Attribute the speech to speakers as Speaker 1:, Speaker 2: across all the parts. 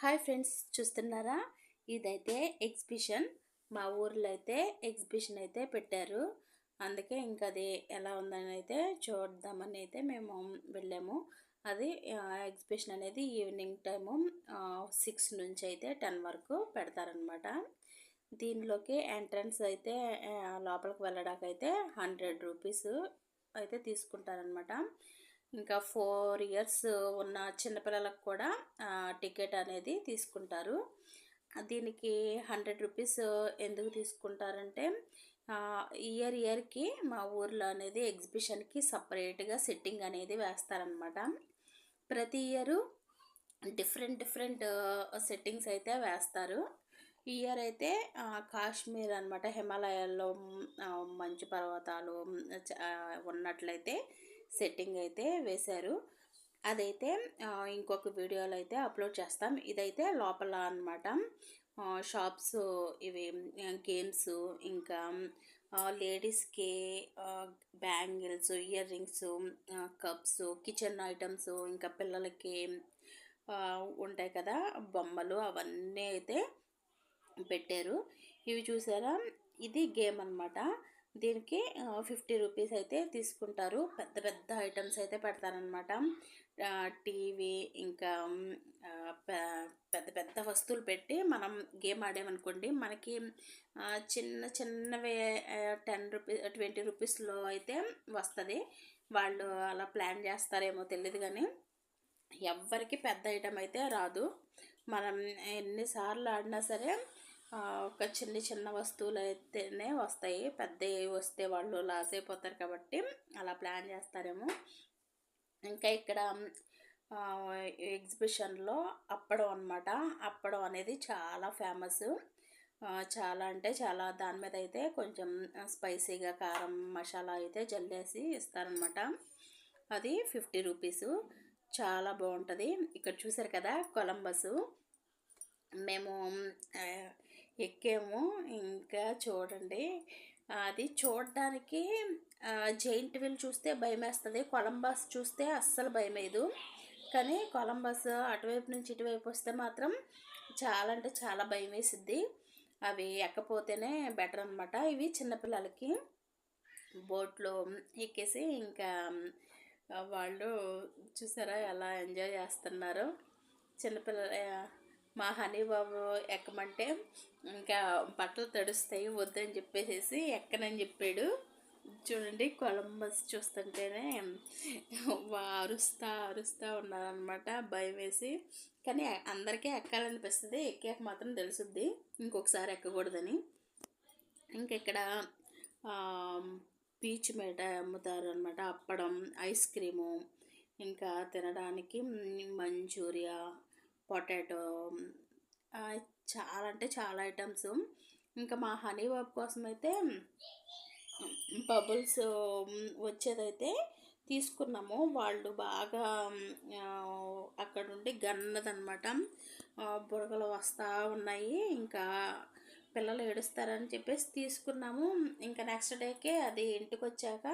Speaker 1: Hi friends చూస్తున్నారా? ఇదైతే exhibition. మా ఊర్లో అయితే ఎగ్జిబిషన్ అయితే పెట్టారు. అందుకే ఇంకా అది ఎలా ఉందని అయితే చూద్దామని అయితే మేము వెళ్ళాము. అది ఎగ్జిబిషన్ అనేది ఈవినింగ్ టైము సిక్స్ నుంచి అయితే టెన్ వరకు పెడతారనమాట దీనిలోకి ఎంట్రన్స్ అయితే లోపలికి వెళ్ళడానికి అయితే హండ్రెడ్ రూపీస్ అయితే తీసుకుంటారనమాట ఇంకా ఫోర్ ఇయర్స్ ఉన్న చిన్నపిల్లలకు కూడా టికెట్ అనేది తీసుకుంటారు. దీనికి హండ్రెడ్ రూపీస్ ఎందుకు తీసుకుంటారంటే ఇయర్ ఇయర్కి మా ఊర్లో అనేది ఎగ్జిబిషన్కి సపరేట్గా సెట్టింగ్ అనేది వేస్తారనమాట ప్రతి ఇయరు డిఫరెంట్ డిఫరెంట్ సెట్టింగ్స్ అయితే వేస్తారు. ఇయర్ అయితే కాశ్మీర్ అనమాట హిమాలయాల్లో మంచు పర్వతాలు చ- ఉన్నట్లయితే సెట్టింగ్ అయితే వేశారు. అదైతే ఇంకొక వీడియోలో అయితే అప్లోడ్ చేస్తాం. ఇదైతే లోపల అనమాట షాప్స్ ఇవి గేమ్స్ ఇంకా లేడీస్కి bangles ear rings cups kitchen items ఇంకా పిల్లలకి ఉంటాయి కదా బొమ్మలు అవన్నీ అయితే పెట్టారు. ఇవి చూసారా? ఇది గేమ్ అనమాట దీనికి ఫిఫ్టీ రూపీస్ అయితే తీసుకుంటారు. పెద్ద పెద్ద ఐటమ్స్ అయితే పెడతారనమాట టీవీ ఇంకా పెద్ద పెద్ద వస్తువులు పెట్టి మనం గేమ్ ఆడామనుకోండి మనకి చిన్న చిన్నవి టెన్ రూపీస్ ట్వంటీ రూపీస్లో అయితే వస్తుంది. వాళ్ళు అలా ప్లాన్ చేస్తారేమో తెలియదు కానీ ఎవ్వరికి పెద్ద ఐటమ్ అయితే రాదు. మనం ఎన్నిసార్లు ఆడినా సరే ఒక చిన్న చిన్న వస్తువులు అయితేనే వస్తాయి పెద్ద వస్తే వాళ్ళు లాస్ అయిపోతారు కాబట్టి అలా ప్లాన్ చేస్తారేమో. ఇంకా ఇక్కడ ఎగ్జిబిషన్లో అప్పడం అనమాట అప్పడం అనేది చాలా ఫేమస్. చాలా అంటే చాలా దాని మీద అయితే కొంచెం స్పైసీగా కారం మసాలా అయితే జల్లేసి ఇస్తారనమాట అది ఫిఫ్టీ రూపీసు. చాలా బాగుంటుంది. ఇక్కడ చూసారు కదా కొలంబస్. మేము ఎక్కాము. ఇంకా చూడండి. అది చూడడానికి జైంట్ వీల్ చూస్తే భయం వేస్తుంది కొలంబస్ చూస్తే అస్సలు భయం వేయదు కానీ కొలంబస్ అటువైపు నుంచి ఇటువైపు వస్తే మాత్రం చాలా అంటే చాలా భయం వేసిద్ది అవి ఎక్కపోతేనే బెటర్ అనమాట ఇవి చిన్నపిల్లలకి బోట్లో ఎక్కేసి ఇంకా వాళ్ళు చూసారా ఎలా ఎంజాయ్ చేస్తున్నారు? చిన్నపిల్ల మా హనీ బాబు ఎక్కమంటే ఇంకా బట్టలు తడుస్తాయి వద్దని చెప్పేసి ఎక్కనని చెప్పాడు. చూడండి కొలంబస్ చూస్తుంటేనే వా అరుస్తా అరుస్తా ఉన్నారనమాట భయం వేసి. కానీ అందరికీ ఎక్కాలనిపిస్తుంది ఎక్కాక మాత్రం తెలుసుద్ది ఇంకొకసారి ఎక్కకూడదని. ఇంకెక్కడ పీచ్ మేట అమ్ముతారు అనమాట అప్పడం ఐస్ క్రీము ఇంకా తినడానికి మంచూరియా పొటాటో చాలా అంటే చాలా ఐటమ్స్. ఇంకా మా హనీ బాబు కోసం అయితే బబుల్స్ వచ్చేదైతే తీసుకున్నాము. వాళ్ళు బాగా అక్కడ నుండి గన్నదనమాట బుడగలు వస్తూ ఉన్నాయి. ఇంకా పిల్లలు ఏడుస్తారని చెప్పేసి తీసుకున్నాము. ఇంకా నెక్స్ట్ డేకే అది ఇంటికి వచ్చాక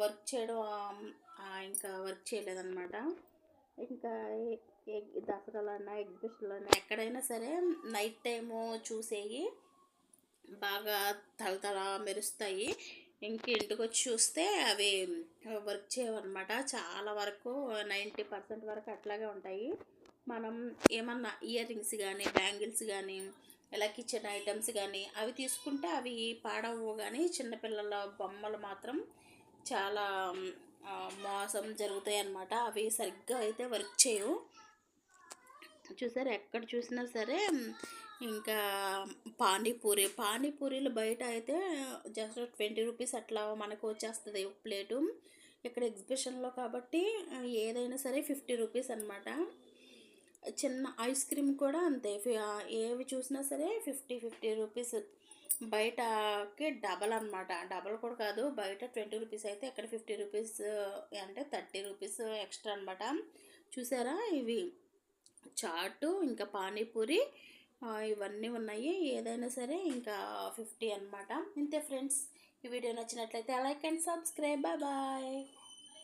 Speaker 1: వర్క్ చేయడం ఇంకా వర్క్ చేయలేదన్నమాట. ఇంకా ఎగ్ దసరాలన్నా ఎగ్జిబిషన్లన్నా ఎక్కడైనా సరే నైట్ టైము చూసేవి బాగా తలతల మెరుస్తాయి. ఇంక ఇంటికి వచ్చి చూస్తే అవి వర్క్ చేయవన్నమాట. చాలా వరకు నైంటీ పర్సెంట్ వరకు అట్లాగే ఉంటాయి. మనం ఏమన్నా ఇయర్ రింగ్స్ కానీ బ్యాంగిల్స్ కానీ ఇలా కిచెన్ ఐటమ్స్ కానీ అవి తీసుకుంటే అవి పాడవు కానీ చిన్నపిల్లల బొమ్మలు మాత్రం చాలా మోసం జరుగుతాయి అన్నమాట అవి సరిగ్గా అయితే వర్క్ చేయవు. చూసారు ఎక్కడ చూసినా సరే ఇంకా పానీపూరి పానీపూరీలు బయట అయితే జస్ట్ ట్వంటీ రూపీస్ అట్లా మనకు వచ్చేస్తుంది ఒక ప్లేటు. ఇక్కడ ఎగ్జిబిషన్లో కాబట్టి ఏదైనా సరే ఫిఫ్టీ రూపీస్ అనమాట చిన్న ఐస్ క్రీమ్ కూడా అంతే. ఏవి చూసినా సరే ఫిఫ్టీ ఫిఫ్టీ రూపీస్ బయటకి డబల్ అనమాట డబల్ కూడా కాదు బయట ట్వంటీ రూపీస్ అయితే ఇక్కడ ఫిఫ్టీ రూపీస్ అంటే థర్టీ రూపీస్ ఎక్స్ట్రా అనమాట చూసారా? ఇవి చాటు ఇంకా పానీపూరి ఇవన్నీ ఉన్నాయి. ఏదైనా సరే ఇంకా ఫిఫ్టీ అనమాట ఇంతే ఫ్రెండ్స్ ఈ వీడియో నచ్చినట్లయితే లైక్ అండ్ సబ్స్క్రైబ్. బాయ్.